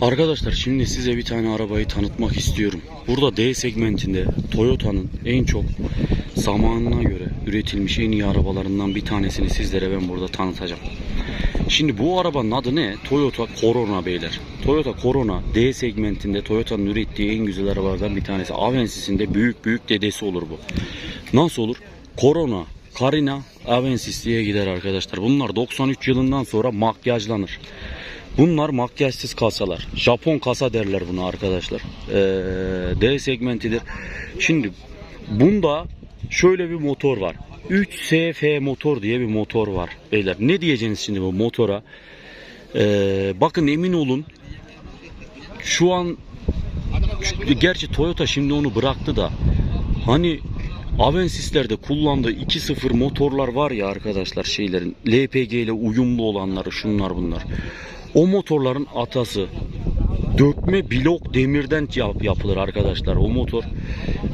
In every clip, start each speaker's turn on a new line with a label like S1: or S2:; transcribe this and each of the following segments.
S1: Arkadaşlar şimdi size bir tane arabayı tanıtmak istiyorum. Burada D segmentinde Toyota'nın en çok zamanına göre üretilmiş en iyi arabalarından bir tanesini sizlere ben burada tanıtacağım. Şimdi bu arabanın adı ne? Toyota Corona beyler. Toyota Corona D segmentinde Toyota'nın ürettiği en güzel arabalardan bir tanesi. Avensis'in de büyük büyük dedesi olur bu. Nasıl olur? Corona, Carina, Avensis diye gider arkadaşlar. Bunlar 93 yılından sonra makyajlanır. Bunlar makyajsız kasalar. Japon kasa derler buna arkadaşlar. Ee, D segmentidir. Şimdi bunda şöyle bir motor var. 3SF motor diye bir motor var beyler. Ne diyeceksiniz şimdi bu motora? Ee, bakın emin olun şu an gerçi Toyota şimdi onu bıraktı da hani Avensis'lerde kullandığı 2.0 motorlar var ya arkadaşlar şeylerin LPG ile uyumlu olanları şunlar bunlar. O motorların atası dökme blok demirden yap, yapılır arkadaşlar o motor.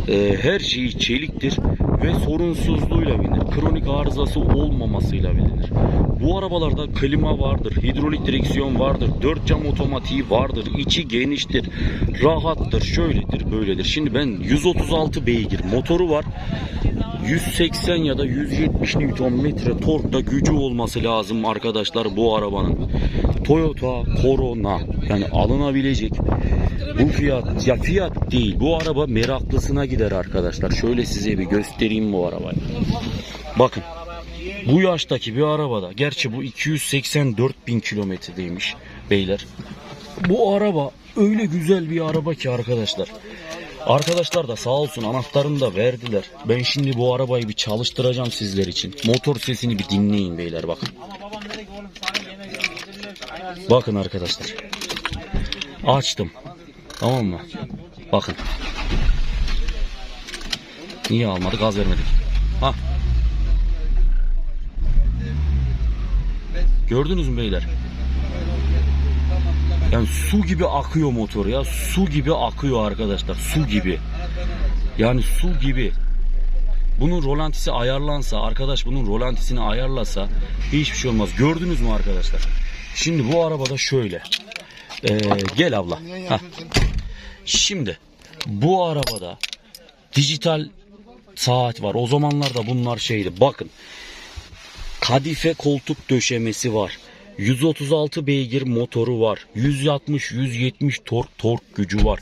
S1: Ee, her şeyi çeliktir ve sorunsuzluğuyla bilinir. Kronik arızası olmamasıyla bilinir. Bu arabalarda klima vardır, hidrolik direksiyon vardır, dört cam otomatiği vardır, içi geniştir, rahattır, şöyledir, böyledir. Şimdi ben 136 beygir motoru var. 180 ya da 170 Nm torkta gücü olması lazım arkadaşlar bu arabanın. Toyota Corona yani alınabilecek bu fiyat ya fiyat değil bu araba meraklısına gider arkadaşlar. Şöyle size bir göstereyim bu arabayı. Bakın bu yaştaki bir arabada gerçi bu 284 bin kilometredeymiş beyler. Bu araba öyle güzel bir araba ki arkadaşlar. Arkadaşlar da sağ olsun anahtarını da verdiler. Ben şimdi bu arabayı bir çalıştıracağım sizler için. Motor sesini bir dinleyin beyler bakın. Bakın arkadaşlar. Açtım. Tamam mı? Bakın. Niye almadık? Gaz vermedik. Ha. Gördünüz mü beyler? Yani su gibi akıyor motor ya. Su gibi akıyor arkadaşlar. Su gibi. Yani su gibi. Bunun rolantisi ayarlansa, arkadaş bunun rolantisini ayarlasa hiçbir şey olmaz. Gördünüz mü arkadaşlar? Şimdi bu arabada şöyle. Ee, gel abla. Hah. Şimdi bu arabada dijital saat var. O zamanlarda bunlar şeydi. Bakın. Kadife koltuk döşemesi var. 136 beygir motoru var. 160-170 tork tork gücü var.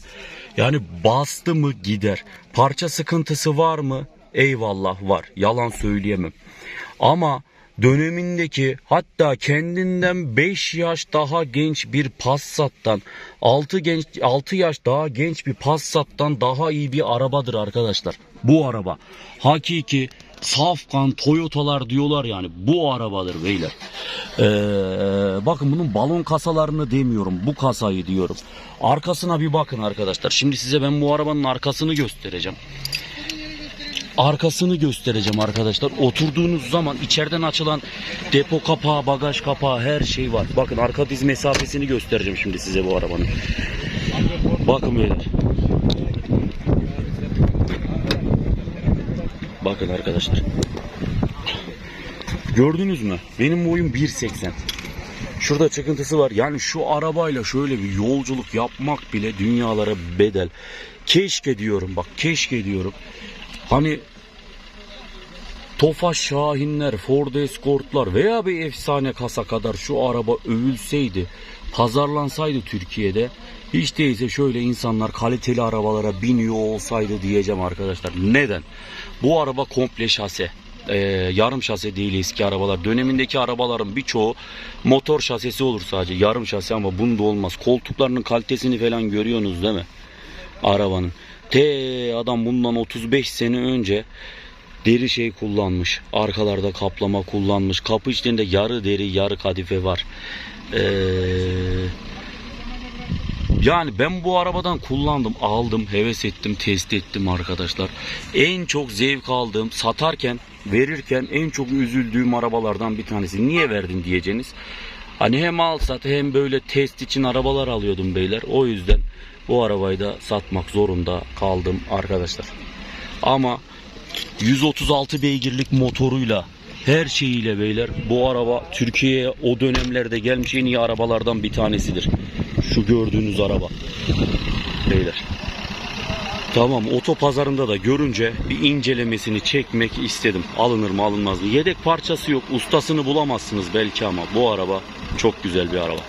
S1: Yani bastı mı gider. Parça sıkıntısı var mı? Eyvallah var. Yalan söyleyemem. Ama dönemindeki hatta kendinden 5 yaş daha genç bir Passat'tan 6 genç 6 yaş daha genç bir Passat'tan daha iyi bir arabadır arkadaşlar. Bu araba hakiki safkan Toyota'lar diyorlar yani bu arabadır beyler. Ee, bakın bunun balon kasalarını demiyorum bu kasayı diyorum. Arkasına bir bakın arkadaşlar. Şimdi size ben bu arabanın arkasını göstereceğim arkasını göstereceğim arkadaşlar. Oturduğunuz zaman içeriden açılan depo kapağı, bagaj kapağı her şey var. Bakın arka diz mesafesini göstereceğim şimdi size bu arabanın. Bakın beyler. Bakın arkadaşlar. Gördünüz mü? Benim boyum 1.80. Şurada çıkıntısı var. Yani şu arabayla şöyle bir yolculuk yapmak bile dünyalara bedel. Keşke diyorum bak keşke diyorum. Hani Tofaş Şahinler, Ford Escort'lar veya bir efsane kasa kadar şu araba övülseydi, pazarlansaydı Türkiye'de hiç değilse şöyle insanlar kaliteli arabalara biniyor olsaydı diyeceğim arkadaşlar. Neden? Bu araba komple şase. Ee, yarım şase değil eski arabalar. Dönemindeki arabaların birçoğu motor şasesi olur sadece. Yarım şase ama bunda olmaz. Koltuklarının kalitesini falan görüyorsunuz değil mi? Arabanın. Te adam bundan 35 sene önce deri şey kullanmış. Arkalarda kaplama kullanmış. Kapı içlerinde yarı deri yarı kadife var. Ee, yani ben bu arabadan kullandım, aldım, heves ettim, test ettim arkadaşlar. En çok zevk aldığım, satarken, verirken en çok üzüldüğüm arabalardan bir tanesi. Niye verdin diyeceğiniz. Hani hem al sat hem böyle test için arabalar alıyordum beyler. O yüzden bu arabayı da satmak zorunda kaldım arkadaşlar. Ama 136 beygirlik motoruyla her şeyiyle beyler bu araba Türkiye'ye o dönemlerde gelmiş en iyi arabalardan bir tanesidir. Şu gördüğünüz araba. Beyler. Tamam otopazarında da görünce bir incelemesini çekmek istedim. Alınır mı alınmaz mı? Yedek parçası yok. Ustasını bulamazsınız belki ama bu araba çok güzel bir araba.